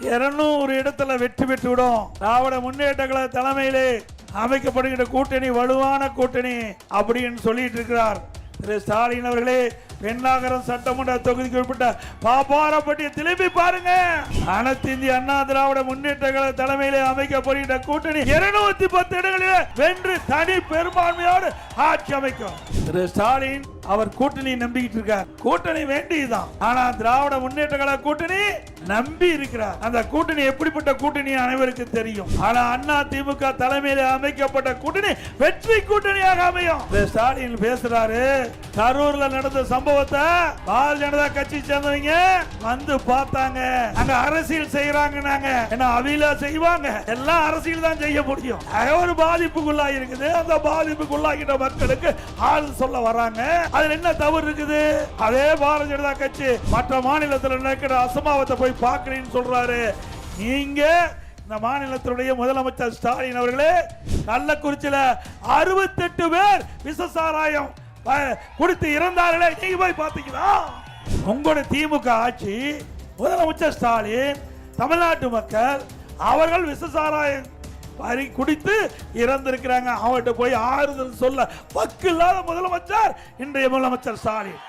இருநூறு இடத்துல வெற்றி பெற்றுவிடும். திராவிட முன்னேற்ற கழக தலைமையிலே அமைக்கப்படுகின்ற கூட்டணி வலுவான கூட்டணி அப்படின்னு சொல்லிட்டு இருக்கிறார். திரு ஸ்டாலின் அவர்களே பெண்ணாகரம் சட்டமன்ற தொகுதிக்கு உட்பட்ட பாப்பாரப்பட்டியை திரும்பி பாருங்க. அனைத்து இந்திய அண்ணா திராவிட முன்னேற்ற கழக தலைமையிலே அமைக்கப்படுகின்ற கூட்டணி இருநூத்தி பத்து இடங்களில் வென்று தனி பெரும்பான்மையோடு ஆட்சி அமைக்கும். திரு ஸ்டாலின் அவர் கூட்டணி நம்பிக்கிட்டு இருக்கார். கூட்டணி வேண்டியதுதான். ஆனா திராவிட முன்னேற்ற கழக கூட்டணி நம்பி இருக்கிறார். அந்த கூட்டணி எப்படிப்பட்ட கூட்டணி அனைவருக்கு தெரியும். ஆனா அண்ணா திமுக தலைமையில அமைக்கப்பட்ட கூட்டணி வெற்றி கூட்டணியாக அமையும். ஸ்டாலின் பேசுறாரு. கரூர்ல நடந்த சம்பவத்தை பால் ஜனதா கட்சி சேர்ந்தவங்க வந்து பார்த்தாங்க. அங்க அரசியல் செய்யறாங்கன்னாங்க என்ன அவில செய்வாங்க? எல்லாம் அரசியல் தான் செய்ய முடியும். ஒரு பாதிப்புக்குள்ளா இருக்குது. அந்த பாதிப்புக்குள்ளாகிட்ட மக்களுக்கு ஆள் சொல்ல வராங்க. அதுல என்ன தவறு இருக்குது? அதே பாரதிய ஜனதா கட்சி மற்ற மாநிலத்தில் நடக்கிற அசம்பாவத்தை போய் பார்க்கறேன்னு சொல்றாரு. நீங்க இந்த மாநிலத்தினுடைய முதலமைச்சர் ஸ்டாலின் அவர்களே கள்ளக்குறிச்சியில அறுபத்தெட்டு பேர் விசசாராயம் குடித்து இறந்தார்களே நீங்க போய் பார்த்தீங்களா உங்களோட திமுக ஆட்சி முதலமைச்சர் ஸ்டாலின் தமிழ்நாட்டு மக்கள் அவர்கள் விசசாராயம் பறி குடித்து இறந்திருக்கிறாங்க. அவர்கிட்ட போய் ஆறுதல் சொல்ல பக்கு இல்லாத முதலமைச்சர் இன்றைய முதலமைச்சர் ஸ்டாலின்.